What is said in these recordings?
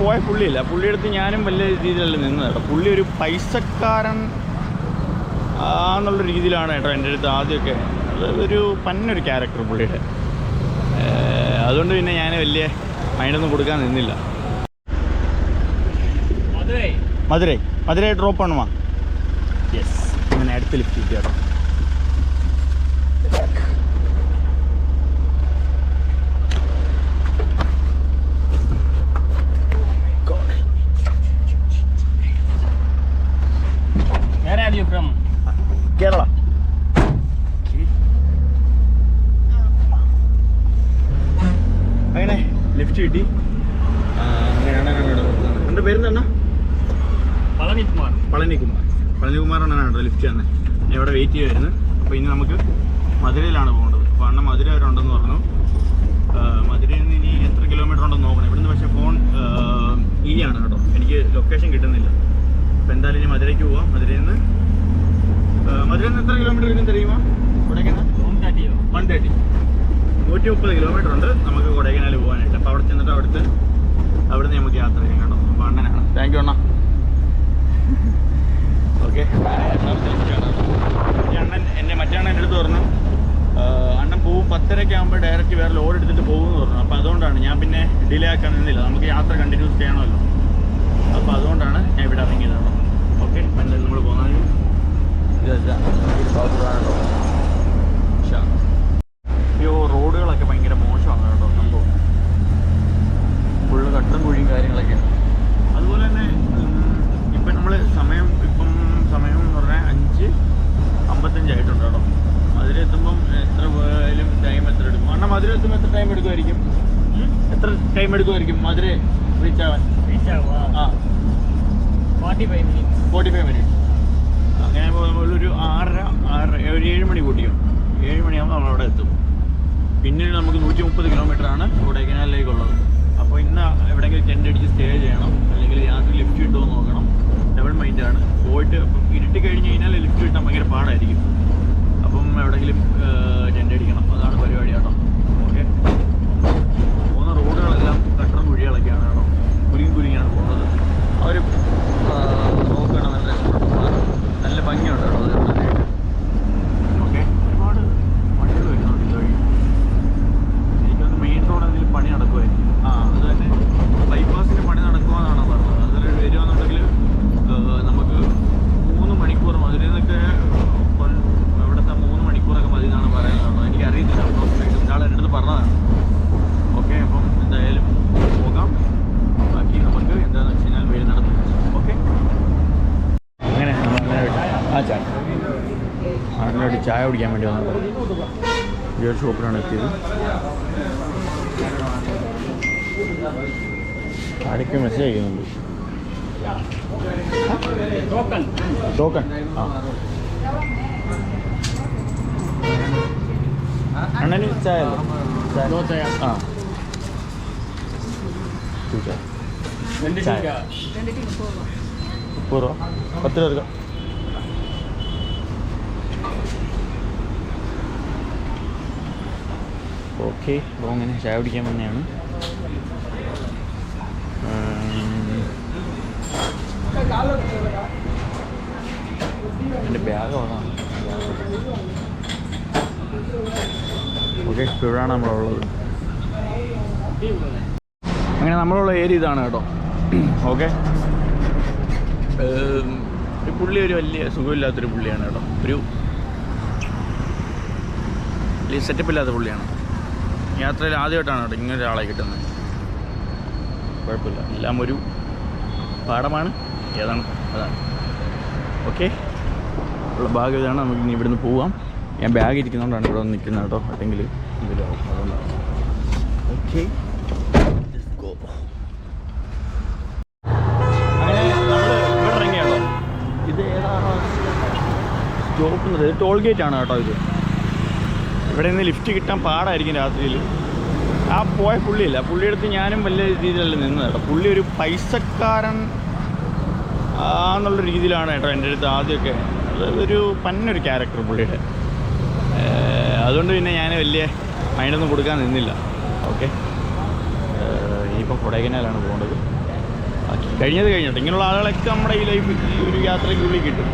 പോയ പുള്ളിയില്ല. പുള്ളിയെടുത്ത് ഞാനും വലിയ രീതിയിലല്ല നിന്നത് കേട്ടോ. പുള്ളി ഒരു പൈസക്കാരൻ എന്നുള്ള രീതിയിലാണ് കേട്ടോ എന്റെ അടുത്ത് ആദ്യമൊക്കെ ഒരു പന്നൊരു ക്യാരക്ടർ പുള്ളിയുടെ. അതുകൊണ്ട് പിന്നെ ഞാൻ വലിയ മൈൻഡൊന്നും കൊടുക്കാൻ നിന്നില്ല. മധുരൈ. മധുരൈ. മധുരൈ ഡ്രോപ്പ് ആണോ? യെസ് അങ്ങനെ അടുത്ത് ലിഫ്റ്റ് കിട്ടി കേട്ടോ where are you from Kerala അങ്ങനെ തിരിച്ചു കിട്ടി. എന്റെ ഞങ്ങളുടെ കൊടുത്തത് പളനികുമാർ. പളനികുമാർ. പളനികുമാറാണ് കേട്ടോ ലിഫ്റ്റ് തന്നെ ഇവിടെ വെയിറ്റ് ചെയ്യുമായിരുന്നു അപ്പോൾ ഇനി നമുക്ക് മധുരയിലാണ് പോകേണ്ടത്. അപ്പോൾ അണ്ണ മധുര വരെ ഉണ്ടെന്ന് പറഞ്ഞു. മധുരയിൽ നിന്ന് ഇനി എത്ര കിലോമീറ്റർ ഉണ്ടെന്ന് നോക്കണം. ഇവിടുന്ന് പക്ഷെ ഫോൺ ഇനിയാണ് e കേട്ടോ. എനിക്ക് ലൊക്കേഷൻ കിട്ടുന്നില്ല. അപ്പോൾ എന്തായാലും ഇനി മധുരയ്ക്ക് പോവാം. മധുരയിൽ നിന്ന് മധുരയിൽ നിന്ന് എത്ര കിലോമീറ്റർ വരും തെരയുമോ ഇവിടെ വൺ തേർട്ടി നൂറ്റി മുപ്പത് കിലോമീറ്റർ ഉണ്ട്. നമുക്ക് കൊടൈക്കനാൽ പോകാനായിട്ട് അപ്പോൾ അവിടെ ചെന്നിട്ട് അവിടുത്തെ അവിടുന്ന് നമുക്ക് യാത്ര ചെയ്യാം കേട്ടോ. അപ്പോൾ അണ്ണനാണ്. താങ്ക് യു അണ്ണ. ഓക്കെ അണ്ണൻ എന്നെ മറ്റേ അണ്ണൻ എന്റെ അടുത്ത് പറഞ്ഞു അണ്ണൻ പോവും പത്തരയ്ക്ക് ആകുമ്പോൾ ഡയറക്റ്റ് വേറെ ലോഡ് എടുത്തിട്ട് പോകുമെന്ന് പറഞ്ഞു. അപ്പോൾ അതുകൊണ്ടാണ് ഞാൻ പിന്നെ ഡിലേ ആക്കാൻ നിന്നില്ല. നമുക്ക് യാത്ര കണ്ടിന്യൂസ് ചെയ്യണമല്ലോ. അപ്പോൾ അതുകൊണ്ടാണ് ഞാൻ ഇവിടെ ഇറങ്ങിയത് ഓക്കെ എന്തായാലും നമ്മൾ പോകുന്നത് ഇത് അയ്യോ റോഡുകളൊക്കെ ഭയങ്കര മോശമാണ് കേട്ടോ സംഭവം ഫുള്ള് കട്ടും കുഴിയും കാര്യങ്ങളൊക്കെയാണ് അതുപോലെ തന്നെ ഉം, ഇപ്പം നമ്മൾ സമയം ഇപ്പം സമയം എന്ന് പറഞ്ഞാൽ അഞ്ച് അമ്പത്തഞ്ചായിട്ടുണ്ട് കേട്ടോ മധുരയെത്തുമ്പം എത്ര പോയാലും ടൈം എത്ര എടുക്കും കാരണം മധുര എത്തുമ്പോൾ എത്ര ടൈം എടുക്കുമായിരിക്കും എത്ര ടൈം എടുക്കുമായിരിക്കും. മധുര റീച്ച് ആവാൻ. റീച്ച് ആവുക. ആ. Forty five minutes forty five minutes അങ്ങനെ ഒരു ആറര ആറര ഒരു ഏഴ് മണി കൂട്ടിയോ ഏഴ് മണിയാകുമ്പോൾ നമ്മൾ അവിടെ എത്തും. പിന്നെ നമുക്ക് നൂറ്റി മുപ്പത് കിലോമീറ്ററാണ് കൊടൈക്കനാലിലേക്കുള്ളത്. അപ്പോൾ ഇന്ന് എവിടെയെങ്കിലും ടെന്റ് അടിച്ച് സ്റ്റേ ചെയ്യണം. അല്ലെങ്കിൽ രാത്രി ലിഫ്റ്റ് കിട്ടുമോ നോക്കണം. ഡബിൾ മൈൻഡ് ആണ്. പോയിട്ട് അപ്പം ഇരുട്ടി കഴിഞ്ഞ് കഴിഞ്ഞാൽ ലിഫ്റ്റ് കിട്ടാൻ ഭയങ്കര പാടായിരിക്കും. അപ്പം എവിടെയെങ്കിലും ടെന്റ് അടിക്കണം അതാണ് പരിപാടി കേട്ടോ ഓക്കെ പോകുന്ന റോഡുകളെല്ലാം കട്ടറും കുഴികളൊക്കെയാണ് കേട്ടോ കുരുങ്ങി കുരുങ്ങിയാണ് പോകുന്നത് ആ ഒരു നോക്കുകയാണ് നല്ല രസമാണ് നല്ല ഭംഗിയുണ്ട് കേട്ടോ അത് കാണാനായിട്ട് ഓക്കെ ഒരുപാട് വണ്ടികൾ വരുന്നുണ്ട് ഇതുവഴി എനിക്കൊന്ന് മെയിൻ റോഡ് എന്തെങ്കിലും പണി നടക്കുമായിരിക്കും ആ അത് തന്നെ ബൈപ്പാസിന് പണി നടക്കുമെന്നാണ് പറഞ്ഞത് അതിൽ വരുവാന്നുണ്ടെങ്കിൽ നമുക്ക് മൂന്ന് മണിക്കൂർ മധുരയിൽ നിന്നൊക്കെ കൊൽ- ഇവിടുത്തെ മൂന്ന് മണിക്കൂറൊക്കെ മതി എന്നാണ് പറയുന്നത് എനിക്ക് അറിയത്തില്ല അപ്പം ഇയാൾ എന്റെ അടുത്ത് പറഞ്ഞതാണ് ഓക്കെ അപ്പം എന്തായാലും പോകാം ബാക്കി നമുക്ക് എന്താണെന്ന് വെച്ച് കഴിഞ്ഞാൽ വഴി നടത്തും ഓക്കെ അങ്ങനെ ആ ചായ അതിനോട് ചായ കുടിക്കാൻ വേണ്ടി വന്നത്. ഈ ഒരു ഷോപ്പിലാണ് എത്തിയത്. ആരൊക്കെ മെസ്സേജ് അയക്കുന്നുണ്ട്? ടോക്കൺ. ആ. അണ്ണന് ചായ. ആ. ടു ചായ. രൂപ പത്ത് രൂപ ഓക്കെ അപ്പോൾ അങ്ങനെ ചായ കുടിക്കാൻ വന്നതാണ്. എന്റെ ബാഗ് അതാണ് ഓക്കെ ഇപ്പോഴാണ് നമ്മളുള്ളത്. അങ്ങനെ നമ്മളുള്ള ഏരിയ ഇതാണ് കേട്ടോ. ഓക്കെ. പുള്ളി ഒരു വലിയ സുഖമില്ലാത്തൊരു പുള്ളിയാണ് കേട്ടോ. ഒരു വലിയ സെറ്റപ്പ് ഇല്ലാത്ത പുള്ളിയാണ്. യാത്രയിൽ ആദ്യമായിട്ടാണ് കേട്ടോ ഇങ്ങനെ ഒരാളെ കിട്ടുന്നത്. കുഴപ്പമില്ല. എല്ലാം ഒരു പാഠമാണ്. ഏതാണ്? അതാണ്. ഓക്കെ ഉള്ള ബാഗ് ഇതാണ്. നമുക്ക് ഇനി ഇവിടുന്ന് പോവാം. ഞാൻ ബാഗ് ഇരിക്കുന്നതുകൊണ്ടാണ് ഇവിടെ നിൽക്കുന്നത് കേട്ടോ. അല്ലെങ്കിൽ ഇതിലാവും അതുകൊണ്ടാണ്. ഓക്കെ ഇത് ഏതാണോ? സ്റ്റോപ്പ് ടോൾ ഗേറ്റ് ആണ് കേട്ടോ ഇത്. ഇവിടെ നിന്ന് ലിഫ്റ്റ് കിട്ടാൻ പാടായിരിക്കും രാത്രിയിൽ. ആ പോയ പുള്ളിയില്ല. പുള്ളിയെടുത്ത് ഞാനും വലിയ രീതിയിലല്ല നിന്നത് കേട്ടോ. പുള്ളി ഒരു പൈസക്കാരൻ എന്നുള്ള രീതിയിലാണ് കേട്ടോ എന്റെ അടുത്ത് ആദ്യമൊക്കെ. അതൊരു പന്നൊരു ക്യാരക്ടർ പുള്ളിയുടെ. അതുകൊണ്ട് പിന്നെ ഞാൻ വലിയ മൈൻഡൊന്നും കൊടുക്കാൻ നിന്നില്ല. ഓക്കെ. ഇനിയിപ്പം കൊടൈക്കനാലാണ് പോകേണ്ടത്. കഴിഞ്ഞത് കഴിഞ്ഞിട്ട്. ഇങ്ങനെയുള്ള ആളുകളൊക്കെ നമ്മുടെ ഈ ലൈഫ് ഈ ഒരു യാത്രയ്ക്കുള്ളിൽ കിട്ടും.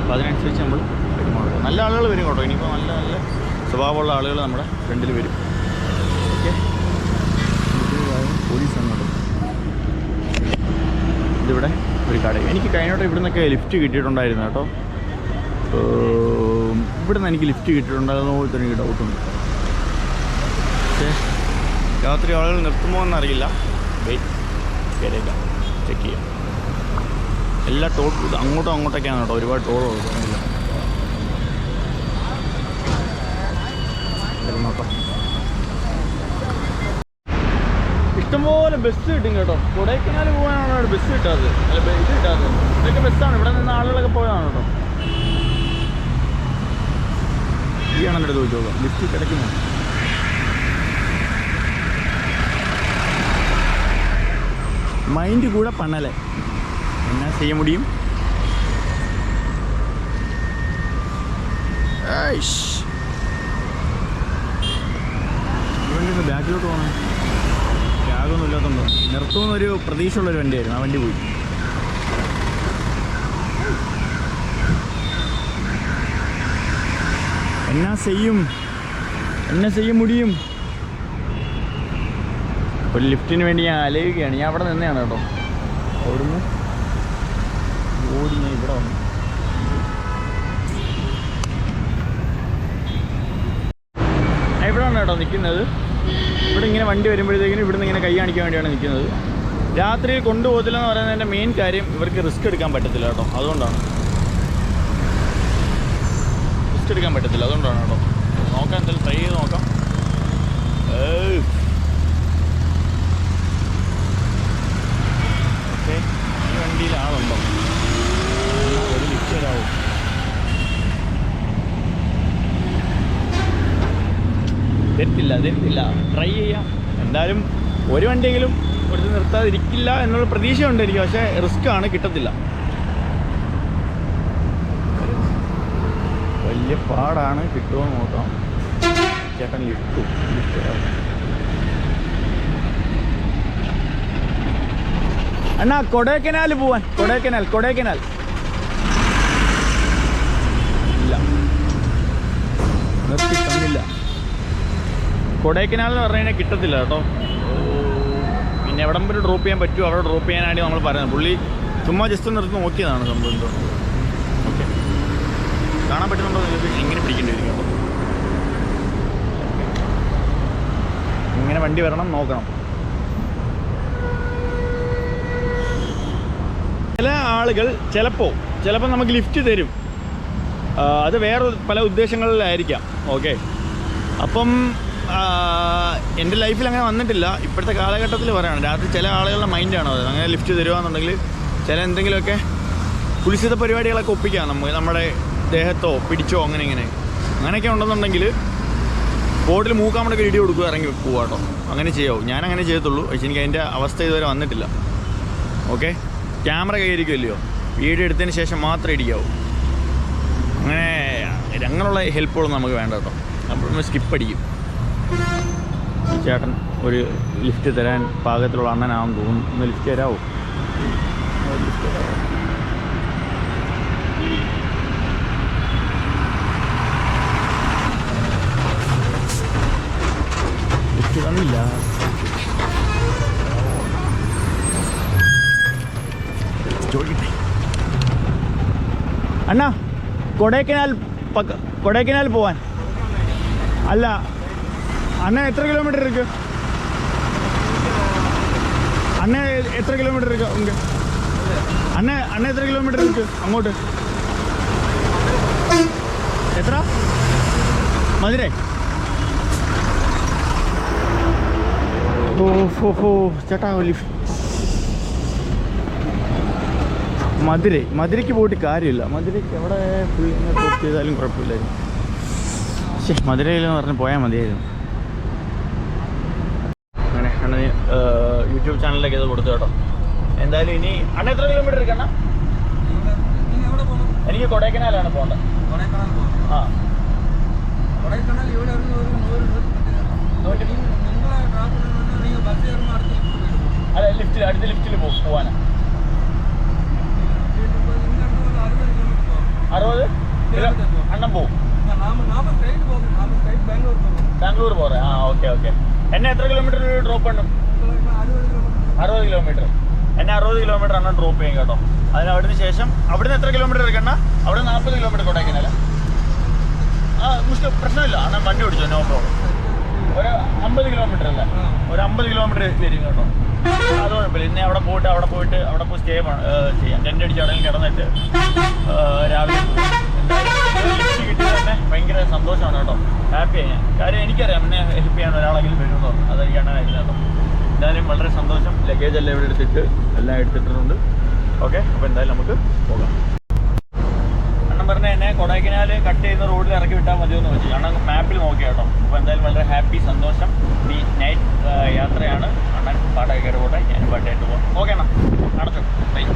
അപ്പോൾ അതിനനുസരിച്ച് നമ്മൾ പെരുമാറുക. നല്ല ആളുകൾ വരും കേട്ടോ. ഇനിയിപ്പോൾ നല്ല നല്ല സ്വഭാവമുള്ള ആളുകൾ നമ്മുടെ ഫ്രണ്ടിൽ വരും. ഓക്കെ. പോലീസ് അങ്ങോട്ട് ഇതിവിടെ ഒരു കട. എനിക്ക് കഴിഞ്ഞോട്ട് ഇവിടെ നിന്നൊക്കെ ലിഫ്റ്റ് കിട്ടിയിട്ടുണ്ടായിരുന്നു കേട്ടോ. ഇവിടെ ഇവിടുന്ന് എനിക്ക് ലിഫ്റ്റ് കിട്ടിയിട്ടുണ്ടായിരുന്ന തന്നെ എനിക്ക് ഡൗട്ടുണ്ട് പക്ഷേ രാത്രി ആളുകൾ നിർത്തുമോ എന്നറിയില്ല. വെയിറ്റ് ചെക്ക് ചെയ്യാം. എല്ലാ ടോൾ അങ്ങോട്ടും അങ്ങോട്ടൊക്കെയാണ് കേട്ടോ. ഒരുപാട് ടോൾ കൊടുക്കുന്നില്ല നോക്കാം ഇഷ്ടംപോലെ ബസ് കിട്ടും കേട്ടോ. കൊടൈക്കനാൽ പോകാനാണ് അവിടെ ബസ് കിട്ടാത്തത്. അല്ല ബസ് കിട്ടാത്തത്. ഇതൊക്കെ ബസ്സാണ് ഇവിടെ നിന്ന് ആളുകളൊക്കെ പോയതാണ് കേട്ടോ. ഈ ആണ് എന്റെ ചോദിച്ചു നോക്കാം ലിഫ്റ്റ് കിടക്കുന്നു. മൈൻഡ് കൂടെ പണ്ണലേ എന്നാ ചെയ്യ മുടിയും? ഇവന്റെ ബാക്കിലോട്ട് പോകണം ത്യാഗമൊന്നും ഇല്ലാത്തതുണ്ടോ നിർത്തുമെന്നൊരു പ്രതീക്ഷയുള്ളൊരു വണ്ടിയായിരുന്നു. ആ വണ്ടി പോയി. എന്നാ ചെയ്യും? എന്നെ ചെയ്യും മുടിയും? ഒരു ലിഫ്റ്റിന് വേണ്ടി ഞാൻ അലയുകയാണ്. ഞാൻ അവിടെ നിന്നെയാണ് കേട്ടോ. അവിടുന്ന് ഓടി ഞാൻ ഇവിടെ വന്നു. ഞാൻ ഇവിടെയാണ് കേട്ടോ നിൽക്കുന്നത്. ഇവിടെ ഇങ്ങനെ വണ്ടി വരുമ്പോഴത്തേക്കിനും ഇവിടുന്ന് ഇങ്ങനെ കൈ കാണിക്കാൻ വേണ്ടിയാണ് നിൽക്കുന്നത്. രാത്രി കൊണ്ടുപോകത്തില്ല എന്ന് പറയുന്നതിന്റെ മെയിൻ കാര്യം ഇവർക്ക് റിസ്ക് എടുക്കാൻ പറ്റത്തില്ല കേട്ടോ. അതുകൊണ്ടാണ്. റിസ്ക് എടുക്കാൻ പറ്റത്തില്ല. അതുകൊണ്ടാണ് കേട്ടോ. നോക്കാൻ എന്തായാലും ട്രൈ ചെയ്ത് നോക്കാം ഏയ്. ഓക്കെ ഈ വണ്ടിയിൽ ആളുണ്ടോ ഒരു ലിഫ്റ്റ് തരാമോ തരത്തില്ല തരത്തില്ല ട്രൈ ചെയ്യാം എന്തായാലും ഒരു വണ്ടിയെങ്കിലും ഒരു നിർത്താതിരിക്കില്ല എന്നുള്ള പ്രതീക്ഷയുണ്ട് എനിക്ക് പക്ഷേ റിസ്ക് ആണ് കിട്ടത്തില്ല. വലിയ പാടാണ് കിട്ടുമോ നോക്കാം. ചേട്ടൻ ലിഫ്റ്റ്? അണ്ണാ കൊടൈക്കനാൽ പോവാൻ. കൊടൈക്കനാൽ കൊടൈക്കനാൽ. ഇല്ല. നിർത്തി തന്നില്ല കൊടൈക്കനാൽ എന്ന് പറഞ്ഞു കഴിഞ്ഞാൽ കിട്ടത്തില്ല കേട്ടോ. പിന്നെ എവിടം വരെ ഡ്രോപ്പ് ചെയ്യാൻ പറ്റുമോ? അവിടെ ഡ്രോപ്പ് ചെയ്യാനായിട്ട് നമ്മൾ പറയുന്നത്. പുള്ളി ചുമ്മാ ജസ്റ്റ് നിർത്തി നോക്കിയതാണ് സംഭവം എന്തോ. ഓക്കെ കാണാൻ പറ്റുന്നുണ്ടോ എങ്ങനെ പിടിക്കേണ്ടി വരും ഇങ്ങനെ വണ്ടി വരണം നോക്കണം. ചില ആളുകൾ ചിലപ്പോൾ ചിലപ്പോൾ നമുക്ക് ലിഫ്റ്റ് തരും. അത് വേറെ പല ഉദ്ദേശങ്ങളിലായിരിക്കാം. ഓക്കെ അപ്പം എന്റെ ലൈഫിൽ അങ്ങനെ വന്നിട്ടില്ല. ഇപ്പോഴത്തെ കാലഘട്ടത്തിൽ പറയുകയാണ് രാത്രി ചില ആളുകളുടെ മൈൻഡാണ് അത് അങ്ങനെ ലിഫ്റ്റ് തരുവാന്നുണ്ടെങ്കിൽ ചില എന്തെങ്കിലുമൊക്കെ കുലിശിത പരിപാടികളൊക്കെ ഒപ്പിക്കാം നമുക്ക് നമ്മുടെ ദേഹത്തോ പിടിച്ചോ അങ്ങനെ ഇങ്ങനെ. അങ്ങനെയൊക്കെ ഉണ്ടെന്നുണ്ടെങ്കിൽ ബോർഡിൽ മൂക്കാമടൊക്കെ ഇടി കൊടുക്കുക ഇറങ്ങി പോവാ കേട്ടോ. അങ്ങനെ ചെയ്യാവും. ഞാൻ അങ്ങനെ ചെയ്യത്തുള്ളൂ. പക്ഷേ എനിക്ക് അതിന്റെ അവസ്ഥ ഇതുവരെ വന്നിട്ടില്ല. ഓക്കെ? ക്യാമറ കൈയിരിക്കുമല്ലയോ വീഡിയോ എടുത്തതിന് ശേഷം മാത്രമേ ഇടിക്കാവൂ. അങ്ങനെ അങ്ങനെയുള്ള ഹെൽപ്പുകളൊന്നും നമുക്ക് വേണ്ട കേട്ടോ. നമ്മൾ സ്കിപ്പ് അടിക്കും. ചേട്ടൻ ഒരു ലിഫ്റ്റ് തരാൻ പാകത്തിലുള്ള അണ്ണനാണെന്ന് തോന്നുന്നു. ഒന്ന് ലിഫ്റ്റ് തരാമോ ലിഫ്റ്റ് ചോദിക്കട്ടെ അണ്ണാ കൊടൈക്കനാൽ കൊടൈക്കനാൽ പോവാൻ. അല്ല അന്ന എത്ര കിലോമീറ്റർ ഇരിക്കും? അന്ന എത്ര കിലോമീറ്റർ ഇരിക്കും അന്ന അന്ന എത്ര കിലോമീറ്റർ ഇരിക്കും അങ്ങോട്ട്? എത്ര? മതിരെ ചേട്ടാ മധുരെ മധുരയ്ക്ക് പോയിട്ട് കാര്യമില്ല. മധുരയ്ക്ക് എവിടെ ഫുൾ ചെയ്താലും കുഴപ്പമില്ലായിരുന്നു. മധുരയിൽ എന്ന് പറഞ്ഞ് പോയാൽ മതിയായിരുന്നു. യൂട്യൂബ് ചാനലിലേക്ക് ഇത് കൊടുത്തു കേട്ടോ. എന്തായാലും ഇനി അണ്ണ എത്ര കിലോമീറ്റർ എടുക്കണ എനിക്ക് കൊടൈക്കനാലാണ് പോകേണ്ടത്. അതെ ലിഫ്റ്റിൽ അടുത്ത ലിഫ്റ്റിൽ പോകും പോവാനാ. അറുപത്? അണ്ണം പോവും. ബാംഗ്ലൂർ പോറേ ആ ഓക്കെ ഓക്കെ. എന്നെ എത്ര കിലോമീറ്റർ ഡ്രോപ്പ് ഉണ്ട് അറുപത് കിലോമീറ്റർ എന്നെ അറുപത് കിലോമീറ്റർ ആണ് ഡ്രോപ്പ് ചെയ്യും കേട്ടോ. അതിന് അവിടുന്ന് ശേഷം അവിടുന്ന് എത്ര കിലോമീറ്റർ എടുക്കണ്ട? അവിടെ നാൽപ്പത് കിലോമീറ്റർ കൊടൈക്കനാൽ ആ മുസ്ലിം പ്രശ്നമില്ല. അണ്ണൻ വണ്ടി ഓടിച്ചോ നോ പ്രോബ്ലം ഒരു അമ്പത് കിലോമീറ്റർ അല്ലേ. ഒരു അമ്പത് കിലോമീറ്റർ വരും കേട്ടോ. അത് കുഴപ്പമില്ല. ഇന്ന് അവിടെ പോയിട്ട് അവിടെ പോയിട്ട് അവിടെ പോയി സ്റ്റേ ചെയ്യാം. ടെന്റ് അടിച്ച് അവിടെ കിടന്നിട്ട് രാവിലെ തന്നെ ഭയങ്കര സന്തോഷമാണ് കേട്ടോ. ഹാപ്പിയായി ഞാൻ. കാര്യം എനിക്കറിയാം എന്നെ ഹെൽപ്പ് ചെയ്യാൻ ഒരാളെങ്കിലും വരുമെന്ന് പറഞ്ഞു. അതൊക്കെയാണ് കേട്ടോ. എന്തായാലും വളരെ സന്തോഷം. ലഗേജ് എല്ലാം ഇവിടെ എടുത്തിട്ട് എല്ലാം എടുത്തിട്ടുണ്ട്. ഓക്കെ അപ്പോൾ എന്തായാലും നമുക്ക് പോകാം. അണ്ണൻ പറഞ്ഞ എന്നെ കൊടൈക്കനാൽ കട്ട് ചെയ്യുന്ന റോഡിൽ ഇറക്കി വിട്ടാൽ മതിയെന്ന് വെച്ചു അണ്ണൻ മാപ്പിൽ നോക്കി കേട്ടോ. അപ്പോൾ എന്തായാലും വളരെ ഹാപ്പി സന്തോഷം. ഈ നൈറ്റ് യാത്രയാണ് അണ്ണൻ പാട്ടൊക്കെ കൂടെ ഞാൻ പാട്ടായിട്ട് പോകാം ഓക്കെ അണ്ണ. അടച്ചു ബൈ